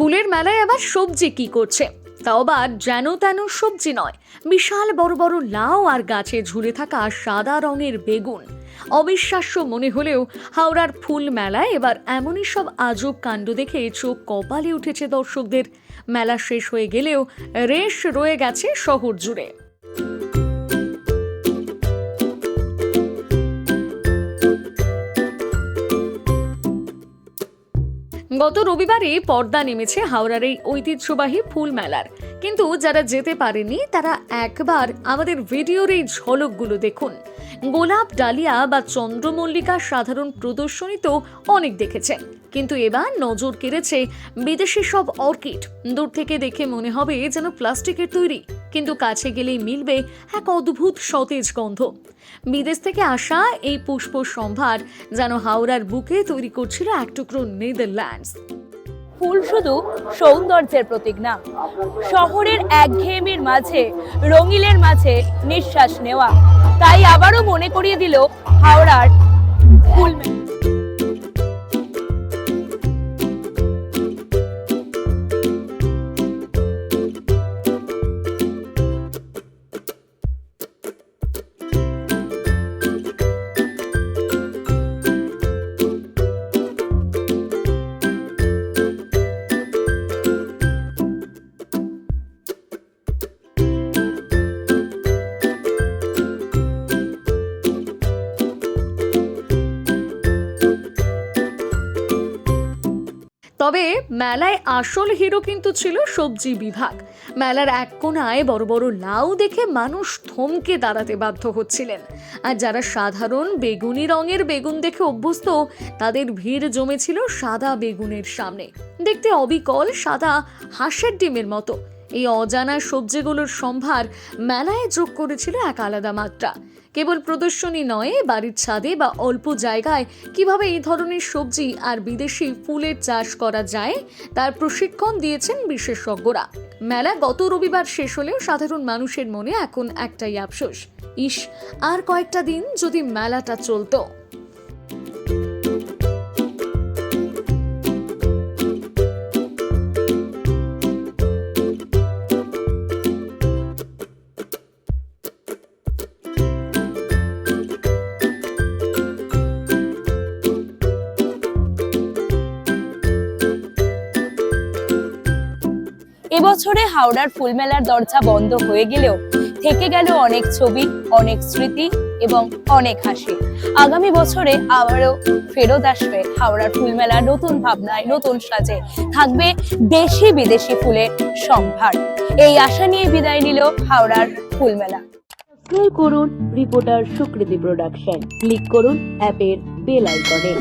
ফুলের মেলায় আবার সবজি কি করছে? তাও আবার যেন তেন সবজি নয়, বিশাল বড় বড় লাউ আর গাছে ঝুলে থাকা সাদা রঙের বেগুন। অবিশ্বাস্য মনে হলেও হাওড়ার ফুল মেলায় এবার এমনই সব আজব কাণ্ড দেখে চোখ কপালে উঠেছে দর্শকদের। মেলা শেষ হয়ে গেলেও রেশ রয়ে গেছে শহর জুড়ে। গত রবিবারে পর্দা নেমেছে হাওড়ার এই ঐতিহ্যবাহী ফুল মেলার। কিন্তু যারা যেতে পারেনি, তারা একবার আমাদের ভিডিওর এই ঝলকগুলো দেখুন। গোলাপ ডালিয়া বা চন্দ্রমল্লিকা সাধারণ প্রদর্শনী তো অনেক দেখেছেন কিন্তু এবার নজর কেড়েছে বিদেশি সব অর্কিড। দূর থেকে দেখে মনে হবে যেন প্লাস্টিকের তৈরি। কিন্তু কাছে গেলেই মিলবে এক অদ্ভুত সতেজ গন্ধ। বিদেশ থেকে আসা এই পুষ্প সম্ভার যেন হাওড়ার বুকে তৈরি করছিল এক টুকরো নেদারল্যান্ডস। ফুল শুধু সৌন্দর্যের প্রতীক না, শহরের একঘেয়েমির মাঝে, রঙিলের মাঝে নিঃশ্বাস নেওয়া, তাই আবারও মনে করিয়ে দিল হাওড়ার ফুল তবে মেলায় আসল হিরো কিন্তু ছিল সবজি বিভাগ। মেলার এক কোনায় বড় বড় লাউ দেখে মানুষ থমকে দাঁড়াতে বাধ্য হচ্ছিলেন। আর যারা সাধারণ বেগুনি রঙের বেগুন দেখে অভ্যস্ত, তাদের ভিড় জমেছিল সাদা বেগুনের সামনে। দেখতে অবিকল সাদা হাঁসের ডিমের মতো। এই অজানা সবজিগুলোর সম্ভার মেলায় যোগ করেছিল এক আলাদা মাত্রা। কেবল প্রদর্শনী নয়, বাড়ির ছাদে বা অল্প জায়গায় কীভাবে এই ধরনের সবজি আর বিদেশি ফুলের চাষ করা যায়, তার প্রশিক্ষণ দিয়েছেন বিশেষজ্ঞরা। মেলা গত রবিবার শেষ হলেও সাধারণ মানুষের মনে এখন একটাই আফসোস, ইস, আর কয়েকটা দিন যদি মেলাটা চলতো। এবছরে হাওড়ার ফুল মেলার দরজা বন্ধ হয়ে গেলেও থেকে গেল অনেক ছবি, অনেক স্মৃতি এবং অনেক হাসি। আগামী বছরে আবারও ফেরত আসবে হাওড়ার ফুল মেলা নতুন ভাবনায়, নতুন সাজে। থাকবে দেশি বিদেশি ফুলের সম্ভার। এই আশা নিয়ে বিদায় নিল হাওড়ার ফুল মেলা সাবস্ক্রাইব করুন রিপোর্টার সুকৃতি প্রোডাকশন। ক্লিক করুন অ্যাপের বেল আইকনে।